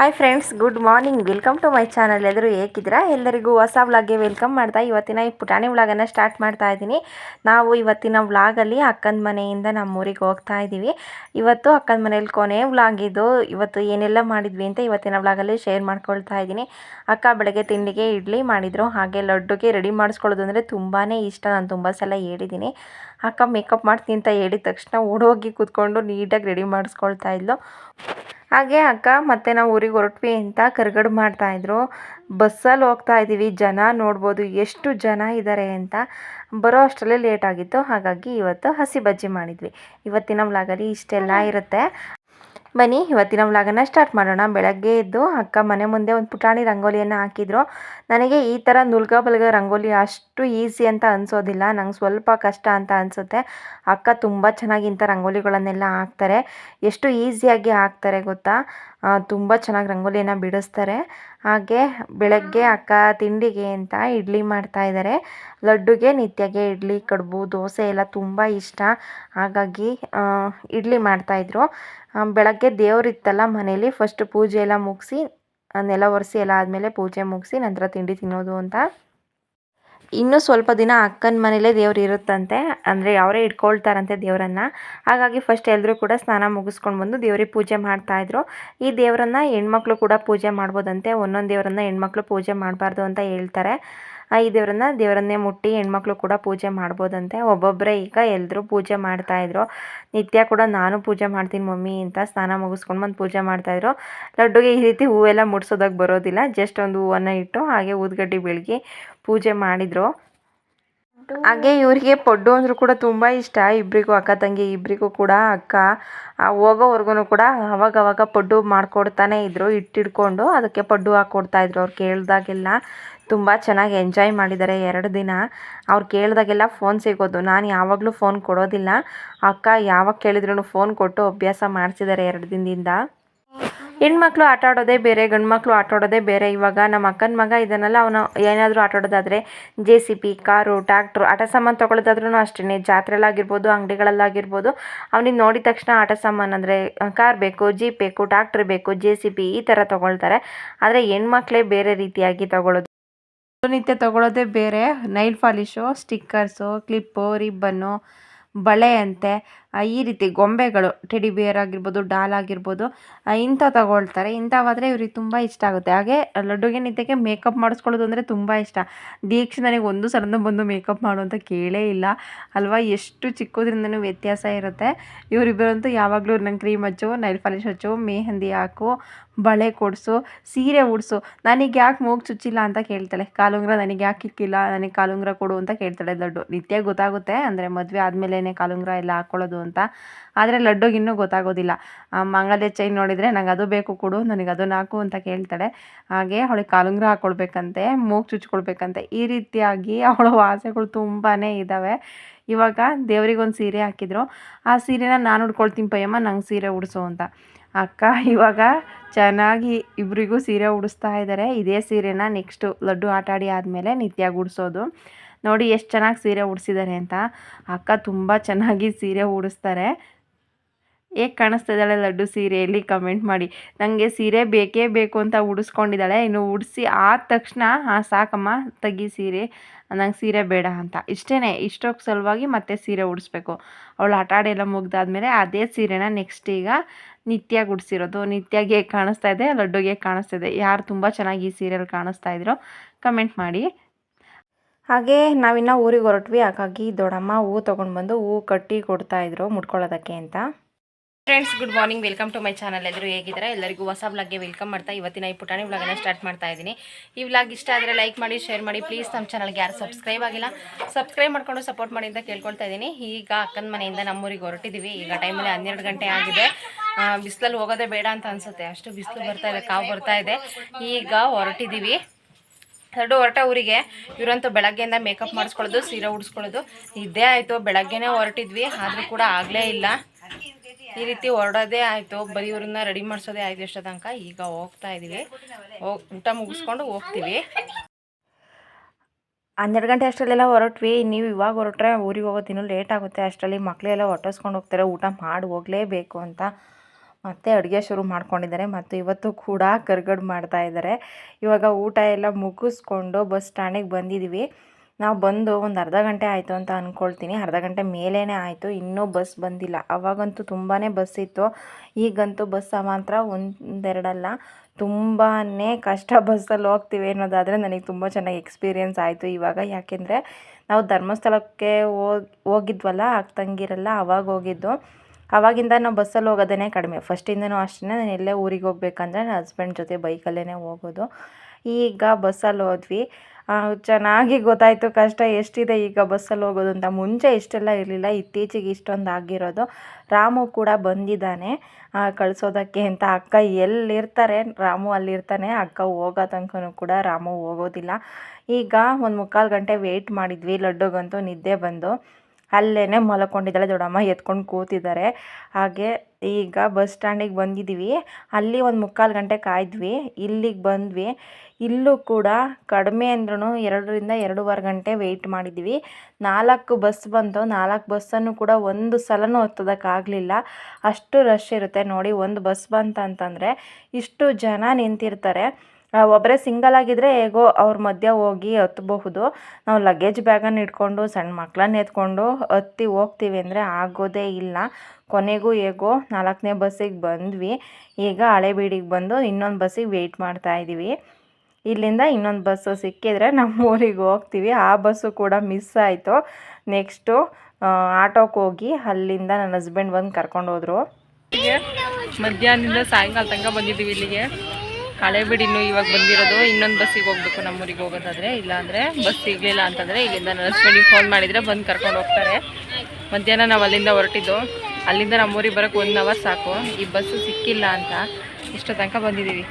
Hi friends good morning welcome to my channel ಎಲ್ಲರೂ ಹೇಗಿದ್ದೀರಾ? ಎಲ್ಲರಿಗೂ ಹೊಸ ವ್ಲಾಗ್ಗೆ ವೆಲ್ಕಮ್ ಮಾಡ್ತಾ ಇವತ್ತಿನ ಈ ಪುಟಾಣಿ ವ್ಲಾಗನ್ನು ಸ್ಟಾರ್ಟ್ ಮಾಡ್ತಾ ಇದ್ದೀನಿ. ನಾವು ಇವತ್ತಿನ ವ್ಲಾಗಲ್ಲಿ ಅಕ್ಕನ ಮನೆಯಿಂದ ನಮ್ಮೂರಿಗೆ ಹೋಗ್ತಾ ಇದ್ದೀವಿ. ಇವತ್ತು ಅಕ್ಕನ ಮನೇಲಿ ಕೊನೆ ವ್ಲಾಗ್ ಇದು. ಇವತ್ತು ಏನೆಲ್ಲ ಮಾಡಿದ್ವಿ ಅಂತ ಇವತ್ತಿನ ವ್ಲಾಗಲ್ಲಿ ಶೇರ್ ಮಾಡ್ಕೊಳ್ತಾ ಇದ್ದೀನಿ. ಅಕ್ಕ ಬೆಳಗ್ಗೆ ತಿಂಡಿಗೆ ಇಡ್ಲಿ ಮಾಡಿದರು. ಹಾಗೆ ಲಡ್ಡುಗೆ ರೆಡಿ ಮಾಡಿಸ್ಕೊಳ್ಳೋದು ಅಂದರೆ ತುಂಬಾ ಇಷ್ಟ. ನಾನು ತುಂಬ ಸಲ ಹೇಳಿದ್ದೀನಿ. ಅಕ್ಕ ಮೇಕಪ್ ಮಾಡ್ತೀನಿ ಅಂತ ಹೇಳಿದ ತಕ್ಷಣ ಓಡೋಗಿ ಕೂತ್ಕೊಂಡು ನೀಟಾಗಿ ರೆಡಿ ಮಾಡಿಸ್ಕೊಳ್ತಾ ಇದ್ಲು. ಹಾಗೆ ಅಕ್ಕ ಮತ್ತೆ ನಾವು ಊರಿಗೆ ಹೊರಟ್ವಿ ಅಂತ ಕರ್ಗಡು ಮಾಡ್ತಾಯಿದ್ರು ಬಸ್ಸಲ್ಲಿ ಹೋಗ್ತಾ ಇದ್ದೀವಿ ಜನ ನೋಡ್ಬೋದು ಎಷ್ಟು ಜನ ಇದ್ದಾರೆ ಅಂತ. ಬರೋ ಅಷ್ಟರಲ್ಲೇ ಲೇಟ್ ಆಗಿತ್ತು. ಹಾಗಾಗಿ ಇವತ್ತು ಹಸಿ ಬಜ್ಜಿ ಮಾಡಿದ್ವಿ. ಇವತ್ತಿನ ವ್ಲಾಗಲ್ಲಿ ಇಷ್ಟೆಲ್ಲ ಇರುತ್ತೆ. ಬನ್ನಿ, ಇವತ್ತಿನ ವ್ಲಾಗನ್ನು ಸ್ಟಾರ್ಟ್ ಮಾಡೋಣ. ಬೆಳಗ್ಗೆ ಎದ್ದು ಅಕ್ಕ ಮನೆ ಮುಂದೆ ಒಂದು ಪುಟಾಣಿ ರಂಗೋಲಿಯನ್ನು ಹಾಕಿದ್ರು. ನನಗೆ ಈ ಥರ ನುಲ್ಗ ಬಲ್ಗ ರಂಗೋಲಿ ಅಷ್ಟು ಈಸಿ ಅಂತ ಅನಿಸೋದಿಲ್ಲ. ನಂಗೆ ಸ್ವಲ್ಪ ಕಷ್ಟ ಅಂತ ಅನಿಸುತ್ತೆ. ಅಕ್ಕ ತುಂಬ ಚೆನ್ನಾಗಿ ಇಂಥ ರಂಗೋಲಿಗಳನ್ನೆಲ್ಲ ಹಾಕ್ತಾರೆ. ಎಷ್ಟು ಈಸಿಯಾಗಿ ಹಾಕ್ತಾರೆ ಗೊತ್ತಾ? ತುಂಬ ಚೆನ್ನಾಗಿ ರಂಗೋಲಿಯನ್ನು ಬಿಡಿಸ್ತಾರೆ. ಹಾಗೆ ಬೆಳಗ್ಗೆ ಅಕ್ಕ ತಿಂಡಿಗೆ ಅಂತ ಇಡ್ಲಿ ಮಾಡ್ತಾ ಇದ್ದಾರೆ ಲಡ್ಡುಗೆ ನಿತ್ಯಗೆ ಇಡ್ಲಿ, ಕಡುಬು, ದೋಸೆ ಎಲ್ಲ ತುಂಬ ಇಷ್ಟ. ಹಾಗಾಗಿ ಇಡ್ಲಿ ಮಾಡ್ತಾಯಿದ್ರು ಬೆಳಗ್ಗೆ ದೇವರಿತ್ತಲ್ಲ ಮನೇಲಿ ಫಸ್ಟ್ ಪೂಜೆ ಎಲ್ಲ ಮುಗಿಸಿ, ನೆಲ ಒರೆಸಿ ಎಲ್ಲ ಆದಮೇಲೆ ಪೂಜೆ ಮುಗಿಸಿ ನಂತರ ತಿಂಡಿ ತಿನ್ನೋದು ಅಂತ. ಇನ್ನೂ ಸ್ವಲ್ಪ ದಿನ ಅಕ್ಕನ ಮನೇಲೇ ದೇವ್ರು ಇರುತ್ತಂತೆ. ಅಂದರೆ ಅವರೇ ಇಟ್ಕೊಳ್ತಾರಂತೆ ದೇವರನ್ನ. ಹಾಗಾಗಿ ಫಸ್ಟ್ ಎಲ್ಲರೂ ಕೂಡ ಸ್ನಾನ ಮುಗಿಸ್ಕೊಂಡು ಬಂದು ದೇವ್ರಿಗೆ ಪೂಜೆ ಮಾಡ್ತಾಯಿದ್ರು ಈ ದೇವರನ್ನ ಹೆಣ್ಮಕ್ಳು ಕೂಡ ಪೂಜೆ ಮಾಡ್ಬೋದಂತೆ. ಒಂದೊಂದು ದೇವರನ್ನ ಹೆಣ್ಮಕ್ಳು ಪೂಜೆ ಮಾಡಬಾರ್ದು ಅಂತ ಹೇಳ್ತಾರೆ. ಈ ದೇವರನ್ನ ದೇವರನ್ನೇ ಮುಟ್ಟಿ ಹೆಣ್ಮಕ್ಳು ಕೂಡ ಪೂಜೆ ಮಾಡ್ಬೋದಂತೆ. ಒಬ್ಬೊಬ್ಬರೇ ಈಗ ಎಲ್ಲರೂ ಪೂಜೆ ಮಾಡ್ತಾಯಿದ್ರು ನಿತ್ಯ ಕೂಡ ನಾನು ಪೂಜೆ ಮಾಡ್ತೀನಿ ಮಮ್ಮಿ ಅಂತ ಸ್ನಾನ ಮುಗಿಸ್ಕೊಂಡು ಬಂದು ಪೂಜೆ ಮಾಡ್ತಾಯಿದ್ರು ಲಡ್ಡುಗೆ ಈ ರೀತಿ ಹೂವೆಲ್ಲ ಮುಡ್ಸೋದಕ್ಕೆ ಬರೋದಿಲ್ಲ. ಜಸ್ಟ್ ಒಂದು ಹೂವನ್ನು ಇಟ್ಟು ಹಾಗೆ ಊದ್ಗಡ್ಡಿ ಬೆಳಗ್ಗೆ ಪೂಜೆ ಮಾಡಿದರು. ಹಾಗೆ ಇವರಿಗೆ ಪೊಡ್ಡು ಅಂದರೂ ಕೂಡ ತುಂಬ ಇಷ್ಟ. ಇಬ್ಬರಿಗೂ ಅಕ್ಕ ತಂಗಿ ಇಬ್ಬರಿಗೂ ಕೂಡ ಅಕ್ಕ. ಹೋಗೋವರೆಗೂ ಕೂಡ ಅವಾಗವಾಗ ಪೊಡ್ಡು ಮಾಡಿಕೊಡ್ತಾನೆ ಇದ್ದರು ಇಟ್ಟಿಡ್ಕೊಂಡು ಅದಕ್ಕೆ ಪಡ್ಡು ಹಾಕ್ಕೊಡ್ತಾಯಿದ್ರು ಅವ್ರು ಕೇಳಿದಾಗೆಲ್ಲ. ತುಂಬ ಚೆನ್ನಾಗಿ ಎಂಜಾಯ್ ಮಾಡಿದ್ದಾರೆ ಎರಡು ದಿನ. ಅವ್ರು ಕೇಳಿದಾಗೆಲ್ಲ ಫೋನ್ ಸಿಗೋದು. ನಾನು ಯಾವಾಗಲೂ ಫೋನ್ ಕೊಡೋದಿಲ್ಲ. ಅಕ್ಕ ಯಾವಾಗ ಕೇಳಿದ್ರು ಫೋನ್ ಕೊಟ್ಟು ಅಭ್ಯಾಸ ಮಾಡಿಸಿದ್ದಾರೆ ಎರಡು ದಿನದಿಂದ. ಹೆಣ್ಮಕ್ಳು ಆಟ ಆಡೋದೇ ಬೇರೆ ಗಂಡು ಮಕ್ಕಳು ಆಟ ಆಡೋದೇ ಬೇರೆ. ಇವಾಗ ನಮ್ಮ ಅಕ್ಕನ ಮಗ ಇದನ್ನೆಲ್ಲ ಅವನು ಏನಾದರೂ ಆಟ ಆಡೋದಾದರೆ J C B car tractor ಆಟ ಸಾಮಾನು ತೊಗೊಳೋದಾದ್ರೂ ಅಷ್ಟೇ ಜಾತ್ರೆಲಾಗಿರ್ಬೋದು ಅಂಗಡಿಗಳಲ್ಲಾಗಿರ್ಬೋದು. ಅವನಿಗೆ ನೋಡಿದ ತಕ್ಷಣ ಆಟ ಸಾಮಾನು ಅಂದರೆ ಕಾರ್ ಬೇಕು ಜೀಪ್ ಬೇಕು ಟ್ಯಾಕ್ಟ್ರ್ ಬೇಕು ಜೆ ಸಿ ಪಿ ಈ ಥರ ತೊಗೊಳ್ತಾರೆ. ಆದರೆ ಹೆಣ್ಮಕ್ಳೇ ಬೇರೆ ರೀತಿಯಾಗಿ ತೊಗೊಳೋದು. ನಿತ್ಯ ತೊಗೊಳೋದೇ ಬೇರೆ. Nail polish stickers clip ribbon ಬಳೆ ಅಂತೆ. ಈ ರೀತಿ ಗೊಂಬೆಗಳು ಟೆಡಿ ಬಿಯರ್ ಆಗಿರ್ಬೋದು, ಡಾಲ್ ಆಗಿರ್ಬೋದು ಇಂಥ ತಗೊಳ್ತಾರೆ. ಇಂಥವಾದರೆ ಇವ್ರಿಗೆ ತುಂಬ ಇಷ್ಟ ಆಗುತ್ತೆ. ಹಾಗೆ ಲಡ್ಡುಗೆ ನಿತ್ಯಕ್ಕೆ ಮೇಕಪ್ ಮಾಡಿಸ್ಕೊಳ್ಳೋದು ಅಂದರೆ ತುಂಬ ಇಷ್ಟ. ದೀಕ್ಷೆ ನನಗೆ ಒಂದು ಸಲ ಬಂದು ಮೇಕಪ್ ಮಾಡು ಅಂತ ಕೇಳೇ ಇಲ್ಲ. ಅಲ್ವಾ? ಎಷ್ಟು ಚಿಕ್ಕದ್ರಿಂದನೂ ವ್ಯತ್ಯಾಸ ಇರುತ್ತೆ. ಇವರಿಬ್ಬರಂತೂ ಯಾವಾಗಲೂ ನಂಗೆ ಕ್ರೀಮ್ ಹಚ್ಚು ನೈಲ್ ಪಾಲಿಶ್ ಹಚ್ಚು, ಮೆಹಂದಿ ಹಾಕು, ಬಳೆ ಕೊಡಿಸು, ಸೀರೆ ಉಡಿಸು. ನನಗೆ ಯಾಕೆ ಮೂಗು ಚುಚ್ಚಿಲ್ಲ ಅಂತ ಕೇಳ್ತಾಳೆ. ಕಾಲುಂಗ್ರ ನನಗೆ ಯಾಕೆ ಇಕ್ಕಿಲ್ಲ? ನನಗೆ ಕಾಲುಂಗ್ರ ಕೊಡು ಅಂತ ಕೇಳ್ತಾಳೆ ಲಡ್ಡು. ನಿತ್ಯ ಗೊತ್ತಾಗುತ್ತೆ. ಅಂದರೆ ಮದುವೆ ಆದಮೇಲೆ ಕಾಲುಂಗ್ರ ಎಲ್ಲ ಹಾಕ್ಕೊಳ್ಳೋದು ಅಂತ. ಆದರೆ ಲಡ್ಡುಗೆ ಇನ್ನೂ ಗೊತ್ತಾಗೋದಿಲ್ಲ. ಮಂಗಲ್ಯ ಚೈನ್ ನೋಡಿದರೆ ನಂಗೆ ಅದು ಬೇಕು ಕೊಡು, ನನಗೆ ಅದನ್ನು ಹಾಕು ಅಂತ ಕೇಳ್ತಾಳೆ. ಹಾಗೆ ಅವಳಿಗೆ ಕಾಲುಂಗ್ರ ಹಾಕ್ಕೊಳ್ಬೇಕಂತೆ ಮೂಗು ಚುಚ್ಕೊಳ್ಬೇಕಂತೆ. ಈ ರೀತಿಯಾಗಿ ಅವಳ ಆಸೆಗಳು ತುಂಬಾ ಇದ್ದಾವೆ ಇವಾಗ ದೇವರಿಗೊಂದು ಸೀರೆ ಹಾಕಿದ್ರು. ಆ ಸೀರೆನ ನಾನು ಉಡ್ಕೊಳ್ತೀನಿ ಪಯ್ಯಮ್ಮ ನಂಗೆ ಸೀರೆ ಉಡಿಸು ಅಂತ. ಅಕ್ಕ, ಇವಾಗ ಚೆನ್ನಾಗಿ ಇಬ್ಬರಿಗೂ ಸೀರೆ ಉಡಿಸ್ತಾ ಇದ್ದಾರೆ ಇದೇ ಸೀರೆನ ನೆಕ್ಸ್ಟು ಲಡ್ಡು ಆಟಾಡಿ ಆದಮೇಲೆ ನಿತ್ಯ ಉಡಿಸೋದು. ನೋಡಿ ಎಷ್ಟು ಚೆನ್ನಾಗಿ ಸೀರೆ ಉಡಿಸಿದ್ದಾರೆ ಅಂತ. ಅಕ್ಕ ತುಂಬ ಚೆನ್ನಾಗಿ ಸೀರೆ ಉಡಿಸ್ತಾರೆ. ಹೇಗೆ ಕಾಣಿಸ್ತಾ ಇದ್ದಾಳೆ ಲಡ್ಡು ಸೀರೆಯಲ್ಲಿ ಕಮೆಂಟ್ ಮಾಡಿ. ನನಗೆ ಸೀರೆ ಬೇಕೇ ಬೇಕು ಅಂತ ಉಡಿಸ್ಕೊಂಡಿದ್ದಾಳೆ. ಇನ್ನು ಉಡಿಸಿ ಆದ ತಕ್ಷಣ, ಹಾಂ, ಸಾಕಮ್ಮ, ತೆಗಿ ಸೀರೆ. ನಂಗೆ ಸೀರೆ ಬೇಡ ಅಂತ. ಇಷ್ಟೇ ಇಷ್ಟೊಕ್ಕೆ ಸಲುವಾಗಿ ಮತ್ತೆ ಸೀರೆ ಉಡಿಸ್ಬೇಕು. ಅವಳು ಆಟ ಆಡಿ ಎಲ್ಲ ಮುಗ್ದಾದ್ಮೇಲೆ ಅದೇ ಸೀರೆನ ನೆಕ್ಸ್ಟ್ ಈಗ ನಿತ್ಯ ಉಡಿಸಿರೋದು. ನಿತ್ಯಾಗೆ ಕಾಣಿಸ್ತಾ ಇದೆ, ಲಡ್ಡುಗೆ ಕಾಣಿಸ್ತಾ ಇದೆ. ಯಾರು ತುಂಬ ಚೆನ್ನಾಗಿ ಈ ಸೀರೆಯಲ್ಲಿ ಕಾಣಿಸ್ತಾ ಇದ್ರು, ಕಮೆಂಟ್ ಮಾಡಿ. ಹಾಗೆ ನಾವಿನ್ನು ಊರಿಗೆ ಹೊರಟ್ವಿ, ಹಾಗಾಗಿ ದೊಡ್ಡಮ್ಮ ಹೂ ತೊಗೊಂಡು ಬಂದು ಹೂ ಕಟ್ಟಿ ಕೊಡ್ತಾಯಿದ್ರು ಮುಡ್ಕೊಳ್ಳೋದಕ್ಕೆ ಅಂತ. Friends good morning welcome to my channel ಎಲ್ಲರೂ ಹೇಗಿದ್ದಾರೆ? ಎಲ್ಲರಿಗೂ ಹೊಸ ಬ್ಲಾಗ್ಗೆ ವೆಲ್ಕಮ್ ಮಾಡ್ತಾ ಇವತ್ತಿನ ಈ ಪುಟಾಣಿ ವ್ಲಾಗನ್ನು ಸ್ಟಾರ್ಟ್ ಮಾಡ್ತಾ ಇದ್ದೀನಿ. ಈ ವ್ಲಾಗ್ ಇಷ್ಟ ಆದರೆ ಲೈಕ್ ಮಾಡಿ ಶೇರ್ ಮಾಡಿ. ಪ್ಲೀಸ್ ನಮ್ಮ ಚಾನಲ್ಗೆ ಯಾರು ಸಬ್ಸ್ಕ್ರೈಬ್ ಆಗಿಲ್ಲ ಸಬ್ಸ್ಕ್ರೈಬ್ ಮಾಡ್ಕೊಂಡು ಸಪೋರ್ಟ್ ಮಾಡಿ ಅಂತ ಕೇಳ್ಕೊಳ್ತಾ ಇದ್ದೀನಿ. ಈಗ ಅಕ್ಕನ ಮನೆಯಿಂದ ನಮ್ಮೂರಿಗೆ ಹೊರಟಿದ್ದೀವಿ ಈಗ ಟೈಮಲ್ಲಿ ಹನ್ನೆರಡು ಗಂಟೆ ಆಗಿದೆ. ಬಿಸಿಲಲ್ಲಿ ಹೋಗೋದೇ ಬೇಡ ಅಂತ ಅನಿಸುತ್ತೆ. ಅಷ್ಟು ಬಿಸಿಲು ಬರ್ತಾ ಇದೆ, ಕಾವು ಬರ್ತಾ ಇದೆ. ಈಗ ಹೊರಟಿದ್ದೀವಿ ಎರಡು ಹೊರಟ ಊರಿಗೆ. ಇವರಂತೂ ಬೆಳಗ್ಗೆಯಿಂದ ಮೇಕಪ್ ಮಾಡಿಸ್ಕೊಳ್ಳೋದು, ಸೀರೆ ಉಡಿಸ್ಕೊಳ್ಳೋದು. ಇದೇ ಆಯಿತು, ಬೆಳಗ್ಗೆನೇ ಹೊರಟಿದ್ವಿ, ಆದರೂ ಕೂಡ ಆಗಲೇ ಇಲ್ಲ. ಈ ರೀತಿ ಹೊರಡೋದೇ ಆಯಿತು, ಬರೀ ಇವ್ರನ್ನ ರೆಡಿ ಮಾಡಿಸೋದೇ ಆಯಿತು ಎಷ್ಟೋ ತನಕ ಈಗ ಹೋಗ್ತಾ ಇದ್ದೀವಿ ಹೋಗಿ ಊಟ ಮುಗಿಸ್ಕೊಂಡು ಹೋಗ್ತೀವಿ. ಹನ್ನೆರಡು ಗಂಟೆ ಅಷ್ಟರಲ್ಲೆಲ್ಲ ಹೊರಟ್ವಿ. ನೀವು ಇವಾಗ ಹೊರಟ್ರೆ ಊರಿಗೆ ಹೋಗೋದು ಇನ್ನೂ ಲೇಟ್ ಆಗುತ್ತೆ. ಅಷ್ಟರಲ್ಲಿ ಮಕ್ಕಳೆಲ್ಲ ಹೊಟ್ಟೋಸ್ಕೊಂಡು ಹೋಗ್ತಾರೆ. ಊಟ ಮಾಡಿ ಹೋಗಲೇಬೇಕು ಅಂತ. ಮತ್ತೆ ಅಡುಗೆ ಶುರು ಮಾಡ್ಕೊಂಡಿದ್ದಾರೆ ಮತ್ತು ಇವತ್ತು ಕೂಡ ಕರ್ಗಡ್ ಮಾಡ್ತಾ ಇದ್ದಾರೆ. ಇವಾಗ ಊಟ ಎಲ್ಲ ಮುಗಿಸ್ಕೊಂಡು ಬಸ್ ಸ್ಟ್ಯಾಂಡಿಗೆ ಬಂದಿದ್ದೀವಿ. ನಾವು ಬಂದು ಒಂದು ಅರ್ಧ ಗಂಟೆ ಆಯಿತು ಅಂತ ಅಂದ್ಕೊಳ್ತೀನಿ ಅರ್ಧ ಗಂಟೆ ಮೇಲೇ ಆಯಿತು. ಇನ್ನೂ ಬಸ್ ಬಂದಿಲ್ಲ. ಅವಾಗಂತೂ ತುಂಬಾ ಬಸ್ ಇತ್ತು. ಈಗಂತೂ ಬಸ್ ಮಾತ್ರ ಒಂದೆರಡಲ್ಲ. ತುಂಬಾ ಕಷ್ಟ ಬಸ್ಸಲ್ಲಿ ಹೋಗ್ತೀವಿ ಅನ್ನೋದಾದರೆ ನನಗೆ ತುಂಬ ಚೆನ್ನಾಗಿ ಎಕ್ಸ್ಪೀರಿಯೆನ್ಸ್ ಆಯಿತು ಇವಾಗ. ಯಾಕೆಂದರೆ ನಾವು ಧರ್ಮಸ್ಥಳಕ್ಕೆ ಹೋಗಿ, ಹೋಗಿದ್ವಲ್ಲ ಅಕ್ಕ ತಂಗಿರಲ್ಲ ಅವಾಗ ಹೋಗಿದ್ದು. ಆವಾಗಿಂದ ನಾವು ಬಸ್ಸಲ್ಲಿ ಹೋಗೋದೇ ಕಡಿಮೆ. ಫಸ್ಟಿಂದನೂ ಅಷ್ಟೇ ನಾನು ಎಲ್ಲೇ ಊರಿಗೆ ಹೋಗ್ಬೇಕಂದ್ರೆ ನನ್ನ ಹಸ್ಬೆಂಡ್ ಜೊತೆ ಬೈಕಲ್ಲೇ ಹೋಗೋದು. ಈಗ ಬಸ್ಸಲ್ಲಿ ಹೋದ್ವಿ. ಚೆನ್ನಾಗಿ ಗೊತ್ತಾಯಿತು ಕಷ್ಟ ಎಷ್ಟಿದೆ ಈಗ ಬಸ್ಸಲ್ಲಿ ಹೋಗೋದು ಅಂತ. ಮುಂಚೆ ಇಷ್ಟೆಲ್ಲ ಇರಲಿಲ್ಲ, ಇತ್ತೀಚೆಗೆ ಇಷ್ಟೊಂದು ಆಗಿರೋದು. ರಾಮು ಕೂಡ ಬಂದಿದ್ದಾನೆ. ಕಳಿಸೋದಕ್ಕೆ ಅಂತ ಅಕ್ಕ ಎಲ್ಲಿರ್ತಾರೆ? ರಾಮು ಅಲ್ಲಿರ್ತಾನೆ. ಅಕ್ಕ ಹೋಗೋ ತನಕನೂ ಕೂಡ ರಾಮು ಹೋಗೋದಿಲ್ಲ. ಈಗ ಒಂದು ಮುಕ್ಕಾಲು ಗಂಟೆ ವೆಯ್ಟ್ ಮಾಡಿದ್ವಿ. ಲಡ್ಡುಗಂತೂ ನಿದ್ದೆ ಬಂದು. ಅಲ್ಲೇ ಮಲ್ಕೊಂಡಿದ್ದಾಳೆ ದೊಡ್ಡಮ್ಮ, ಎತ್ಕೊಂಡು ಕೂತಿದ್ದಾರೆ. ಹಾಗೆ ಈಗ ಬಸ್ ಸ್ಟ್ಯಾಂಡಿಗೆ ಬಂದಿದ್ದೀವಿ ಅಲ್ಲಿ ಒಂದು ಮುಕ್ಕಾಲು ಗಂಟೆ ಕಾಯ್ದ್ವಿ. ಇಲ್ಲಿಗೆ ಬಂದ್ವಿ. ಇಲ್ಲೂ ಕೂಡ ಕಡಿಮೆ ಅಂದ್ರೂ ಎರಡರಿಂದ ಎರಡೂವರೆ ಗಂಟೆ ವೆಯ್ಟ್ ಮಾಡಿದ್ವಿ. ನಾಲ್ಕು ಬಸ್ ಬಂತು. ನಾಲ್ಕು ಬಸ್ಸನ್ನು ಕೂಡ ಒಂದು ಸಲನೂ ಹತ್ತೋದಕ್ಕಾಗಲಿಲ್ಲ. ಅಷ್ಟು ರಶ್ ಇರುತ್ತೆ ನೋಡಿ ಒಂದು ಬಸ್ ಬಂತಂತಂದರೆ ಇಷ್ಟು ಜನ ನಿಂತಿರ್ತಾರೆ. ಒಬ್ಬರೇ ಸಿಂಗಲ್ ಆಗಿದ್ದರೆ ಹೇಗೋ ಅವ್ರ ಮಧ್ಯೆ ಹೋಗಿ ಹತ್ತಬಹುದು ನಾವು ಲಗೇಜ್ ಬ್ಯಾಗನ್ನು ಇಟ್ಕೊಂಡು, ಸಣ್ಣ ಮಕ್ಕಳನ್ನ ಎತ್ಕೊಂಡು ಹತ್ತಿ ಹೋಗ್ತೀವಿ ಅಂದರೆ ಆಗೋದೇ ಇಲ್ಲ. ಕೊನೆಗೂ ಹೇಗೋ ನಾಲ್ಕನೇ ಬಸ್ಸಿಗೆ ಬಂದ್ವಿ. ಈಗ ಹಳೆಬೀಡಿಗೆ ಬಂದು ಇನ್ನೊಂದು ಬಸ್ಸಿಗೆ ವೆಯ್ಟ್ ಮಾಡ್ತಾ ಇದ್ದೀವಿ ಇಲ್ಲಿಂದ ಇನ್ನೊಂದು ಬಸ್ಸು ಸಿಕ್ಕಿದರೆ ನಮ್ಮ ಊರಿಗೆ ಹೋಗ್ತೀವಿ. ಆ ಬಸ್ಸು ಕೂಡ ಮಿಸ್ ಆಯಿತು. ನೆಕ್ಸ್ಟು ಆಟೋಕ್ಕೆ ಹೋಗಿ ಅಲ್ಲಿಂದ ನನ್ನ ಹಸ್ಬೆಂಡ್ ಬಂದು ಕರ್ಕೊಂಡು ಹೋದರು. ಮಧ್ಯಾಹ್ನದಿಂದ ಸಾಯಂಕಾಲ ತನಕ ಬಂದಿದ್ದೀವಿ ಇಲ್ಲಿಗೆ. ಹಳೆಬೀಡು ಇನ್ನು ಇವಾಗ ಬಂದಿರೋದು, ಇನ್ನೊಂದು ಬಸ್ಸಿಗೆ ಹೋಗ್ಬೇಕು ನಮ್ಮೂರಿಗೆ ಹೋಗೋದಾದ್ರೆ, ಇಲ್ಲಾಂದರೆ ಬಸ್ ಸಿಗಲಿಲ್ಲ ಅಂತಂದರೆ ಇಲ್ಲಿಂದ ನನ್ನ ಹಸ್ಬೆಂಡಿಗೆ ಫೋನ್ ಮಾಡಿದರೆ ಬಂದು ಕರ್ಕೊಂಡು ಹೋಗ್ತಾರೆ. ಮಧ್ಯಾಹ್ನ ನಾವು ಅಲ್ಲಿಂದ ಹೊರಟಿದ್ದು, ಅಲ್ಲಿಂದ ನಮ್ಮೂರಿಗೆ ಬರೋಕ್ಕೆ ಒನ್ ಅವರ್ ಸಾಕು. ಈ ಬಸ್ಸು ಸಿಕ್ಕಿಲ್ಲ ಅಂತ ಇಷ್ಟು ತನಕ ಬಂದಿದ್ದೀವಿ.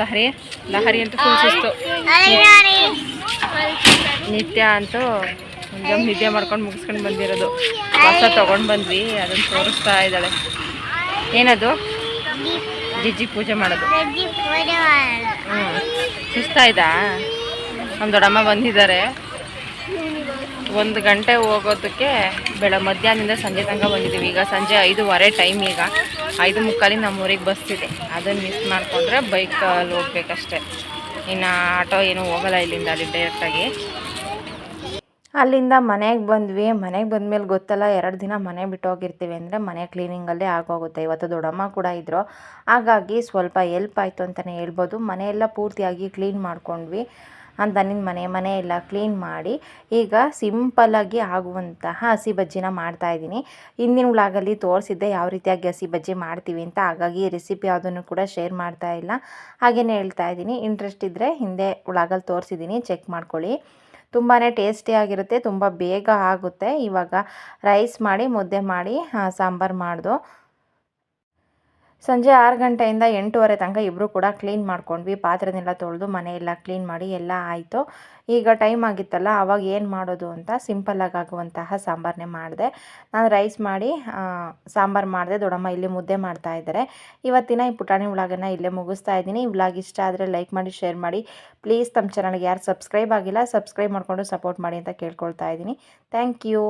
ಲಹರಿ ಲಹರಿ ಅಂತೂ ಫುಲ್ ಸುಸ್ತು. ನಿತ್ಯ ಅಂತೂ ಒಂದು ನಿದ್ದೆ ಮಾಡ್ಕೊಂಡು ಮುಗಿಸ್ಕೊಂಡು ಬಂದಿರೋದು. ಹೊಸ ತೊಗೊಂಡು ಬಂದ್ವಿ, ಅದನ್ನು ತೋರಿಸ್ತಾ ಇದ್ದಾಳೆ. ಏನದು? ಜಿಜ್ಜಿ ಪೂಜೆ ಮಾಡೋದು. ಹ್ಞೂ ಸುಸ್ತಾಯ್ತಾ ನಮ್ಮ ದೊಡ್ಡಮ್ಮ ಬಂದಿದ್ದಾರೆ. ಒಂದು ಗಂಟೆ ಹೋಗೋದಕ್ಕೆ ಬೆಳ ಮಧ್ಯಾಹ್ನದಿಂದ ಸಂಜೆ ತನಕ ಬಂದಿದ್ದೀವಿ. ಈಗ ಸಂಜೆ ಐದೂವರೆ ಟೈಮ್ ಈಗ. ಐದು ಮುಕ್ಕಾಲಿ ನಮ್ಮ ಊರಿಗೆ ಬಸ್ ಇದೆ. ಅದನ್ನು ಮಿಸ್ ಮಾಡಿಕೊಂಡ್ರೆ ಬೈಕಲ್ಲಿ ಹೋಗ್ಬೇಕಷ್ಟೆ. ಇನ್ನು ಆಟೋ ಏನೂ ಹೋಗಲ್ಲ ಇಲ್ಲಿಂದ ಅಲ್ಲಿ ಡೈರೆಕ್ಟಾಗಿ ಅಲ್ಲಿಂದ ಮನೆಗೆ ಬಂದ್ವಿ. ಮನೆಗೆ ಬಂದಮೇಲೆ ಗೊತ್ತಲ್ಲ, ಎರಡು ದಿನ ಮನೆ ಬಿಟ್ಟು ಹೋಗಿರ್ತೀವಿ ಅಂದರೆ ಮನೆ ಕ್ಲೀನಿಂಗಲ್ಲೇ ಆಗೋಗುತ್ತೆ. ಇವತ್ತು ದೊಡ್ಡಮ್ಮ ಕೂಡ ಇದ್ದರು ಹಾಗಾಗಿ ಸ್ವಲ್ಪ ಎಲ್ಪ್ ಆಯಿತು ಅಂತಲೇ ಹೇಳ್ಬೋದು. ಮನೆಯೆಲ್ಲ ಪೂರ್ತಿಯಾಗಿ ಕ್ಲೀನ್ ಮಾಡ್ಕೊಂಡ್ವಿ. ದನಿನ ಮನೆ ಮನೆ ಎಲ್ಲ ಕ್ಲೀನ್ ಮಾಡಿ ಈಗ ಸಿಂಪಲ್ಲಾಗಿ ಆಗುವಂತಹ ಹಸಿ ಬಜ್ಜಿನ ಮಾಡ್ತಾಯಿದ್ದೀನಿ ಹಿಂದಿನ ಉಳಾಗಲ್ಲಿ ತೋರಿಸಿದ್ದೆ ಯಾವ ರೀತಿಯಾಗಿ ಹಸಿ ಬಜ್ಜಿ ಮಾಡ್ತೀವಿ ಅಂತ. ಹಾಗಾಗಿ ರೆಸಿಪಿ ಯಾವುದನ್ನು ಕೂಡ ಶೇರ್ ಮಾಡ್ತಾ ಇಲ್ಲ. ಹಾಗೆಯೇ ಹೇಳ್ತಾ ಇದ್ದೀನಿ. ಇಂಟ್ರೆಸ್ಟ್ ಇದ್ದರೆ ಹಿಂದೆ ಉಳಾಗಲ್ಲಿ ತೋರಿಸಿದ್ದೀನಿ. ಚೆಕ್ ಮಾಡ್ಕೊಳ್ಳಿ. ತುಂಬಾ ಟೇಸ್ಟಿಯಾಗಿರುತ್ತೆ ತುಂಬ ಬೇಗ ಆಗುತ್ತೆ. ಇವಾಗ ರೈಸ್ ಮಾಡಿ ಮುದ್ದೆ ಮಾಡಿ ಸಾಂಬಾರು ಮಾಡ್ದು. ಸಂಜೆ ಆರು ಗಂಟೆಯಿಂದ ಎಂಟೂವರೆ ತನಕ ಇಬ್ಬರು ಕೂಡ ಕ್ಲೀನ್ ಮಾಡ್ಕೊಂಡ್ವಿ. ಪಾತ್ರೆನೆಲ್ಲ ತೊಳೆದು ಮನೆಯೆಲ್ಲ ಕ್ಲೀನ್ ಮಾಡಿ ಎಲ್ಲ ಆಯಿತು. ಈಗ ಟೈಮ್ ಆಗಿತ್ತಲ್ಲ, ಅವಾಗ ಏನು ಮಾಡೋದು ಅಂತ ಸಿಂಪಲ್ಲಾಗಿ ಆಗುವಂತಹ ಸಾಂಬಾರನ್ನೇ ಮಾಡಿದೆ. ನಾನು ರೈಸ್ ಮಾಡಿ ಸಾಂಬಾರು ಮಾಡಿದೆ. ದೊಡ್ಡಮ್ಮ ಇಲ್ಲಿ ಮುದ್ದೆ ಮಾಡ್ತಾ ಇದ್ದಾರೆ ಇವತ್ತಿನ ಈ ಪುಟಾಣಿ ವ್ಲಾಗನ್ನು ಇಲ್ಲೇ ಮುಗಿಸ್ತಾ ಇದ್ದೀನಿ. ಈ ಇಷ್ಟ ಆದರೆ ಲೈಕ್ ಮಾಡಿ ಶೇರ್ ಮಾಡಿ. ಪ್ಲೀಸ್ ತಮ್ಮ ಚಾನಲ್ಗೆ ಯಾರು ಸಬ್ಸ್ಕ್ರೈಬ್ ಆಗಿಲ್ಲ ಸಬ್ಸ್ಕ್ರೈಬ್ ಮಾಡಿಕೊಂಡು ಸಪೋರ್ಟ್ ಮಾಡಿ ಅಂತ ಕೇಳ್ಕೊಳ್ತಾ ಇದ್ದೀನಿ. Thank you